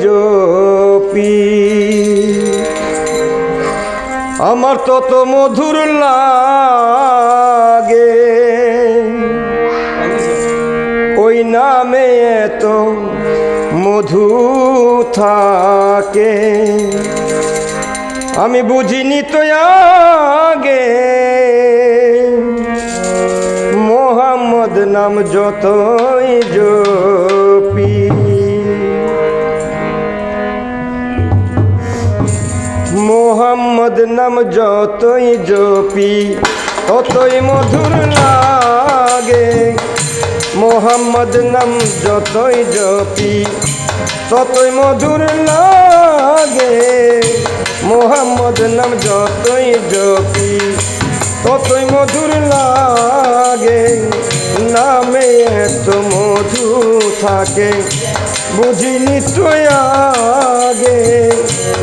জপি। আমার তত মধুর লাগে। ওই নামে এত মধু থাকে। আমি বুঝিনি তো আগে। মোহাম্মদ নাম যতই জপি। মোহাম্মদ নাম যতই জপি, ততই মধুর লাগে। মোহাম্মদ নাম যতই জপি, ততই মধুর লাগে। মোহাম্মদ নাম যতই জপি, ততই মধুর লাগে। নামে এত মধু থাকে, বুঝিনি তো আগে।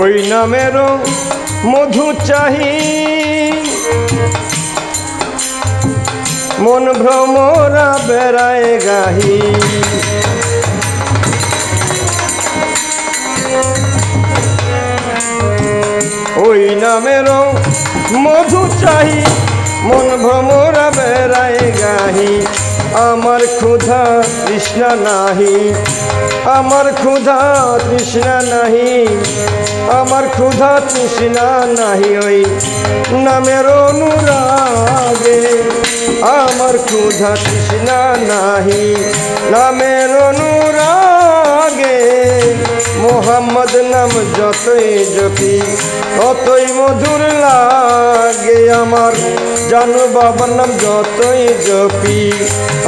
ওই নামেরও মধু চাহি। মন ভ্রমরা বেড়ায় গাহি। ওই নামেরও মধু চাহি, মন ভ্রমরা বেড়ায় গাহি। আমার ক্ষুধা তৃষ্ণা নাহি। আমার ক্ষুধা তৃষ্ণা নাহি। আমার ক্ষুধা তৃষ্ণা নাহি ওই নামের অনুরাগে। আমার ক্ষুধা তৃষ্ণা নাহি নামের অনুরাগে। মোহাম্মদ নাম যতই জপি, ততই মধুর লাগে আমার। জানু বাবার নাম যতই জপি,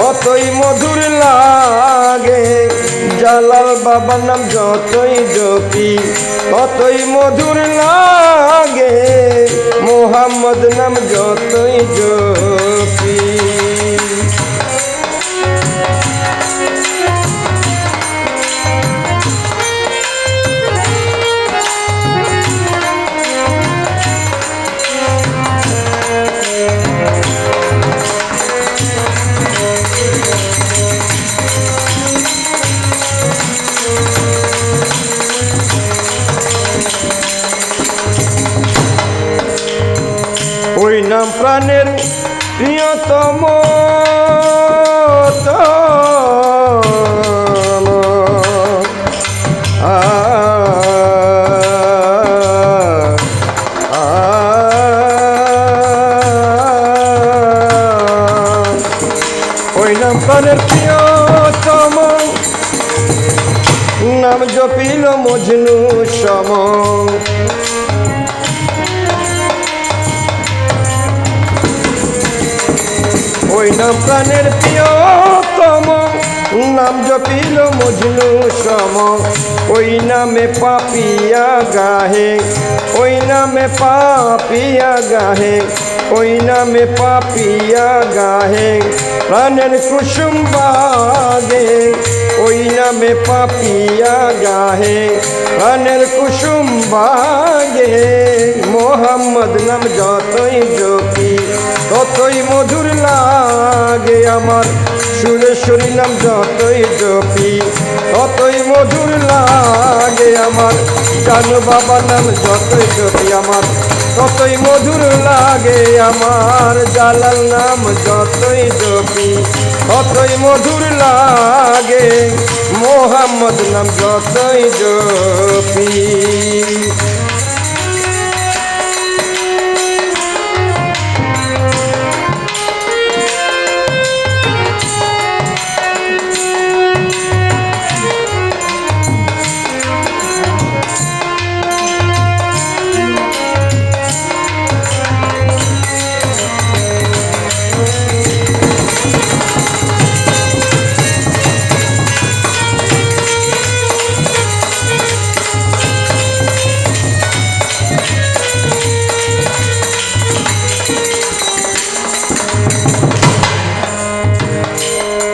অতই মধুর লাগে। জালাল বাবার নাম যতই জপি, অতই মধুর লাগে। মোহাম্মদ নাম যতই জপি। প্রাণের প্রিয়তম প্রাণের নাম জপিল মজনু সম নাম প্রাণের প্রিয়তম। নাম জপিল মজনু সম। ওই নামে পাপিয়া গাহে, ওই নামে পাপিয়া গাহে, ওই নামে পাপিয়া গাহে। প্রাণের কুসুম বাগে, ওই নামে পাপিয়া গাহে। প্রাণের কুসুম বাগে, মোহাম্মদ নাম যতই জপি ততই মধুর লাগে আমার। সুরেশ্বরী নাম যতই জপি, ততই মধুর লাগে আমার। জানু বাবা নাম, যতই জপি আমার, ততই মধুর লাগে আমার। জালাল নাম, যতই জপি, ততই মধুর লাগে। মোহাম্মদ নাম, যতই জপি।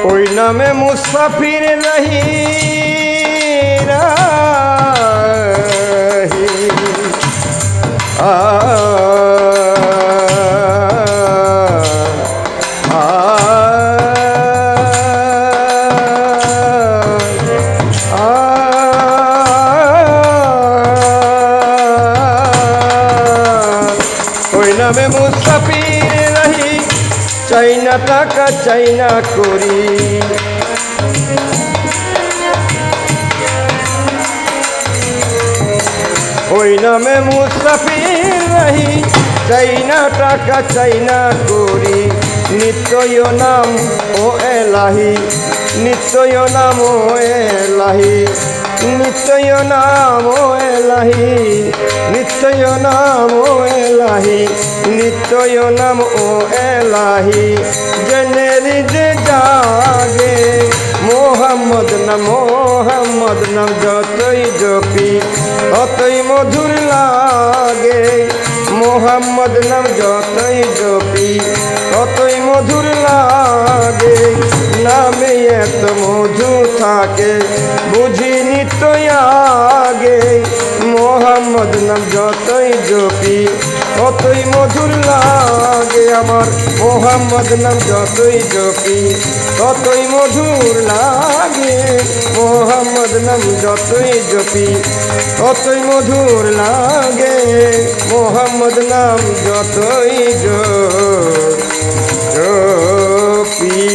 ওই নামে মুসাফির রহি আ চাইনা টাকা, চাইনা করি। ওই নামে মুসাফির রহি, চাইনা টাকা, চাইনা করি। নিত্যয় নাম ও এলাহি নিত্যয় নাম ও এলাহি নিত্যয় নাম ও এলাহি নিত্যয় নাম ও নিত্যয় নাম ও এলাহি জেনেরি যে জাগে। মোহাম্মদ নাম মোহাম্মদ নাম, যতই জপি, ততই মধুর লাগে। মোহাম্মদ নাম, যতই জপি, ততই মধুর লাগে। নামে এত মধু থাকে বুঝিনি তো আগে। মোহাম্মদ নাম, যতই জপি কতই মধুর লাগে আমার। মোহাম্মদ নাম যতই জপি ততই মধুর লাগে। মোহাম্মদ নাম যতই জপি ততই মধুর লাগে। মোহাম্মদ নাম যতই জপি।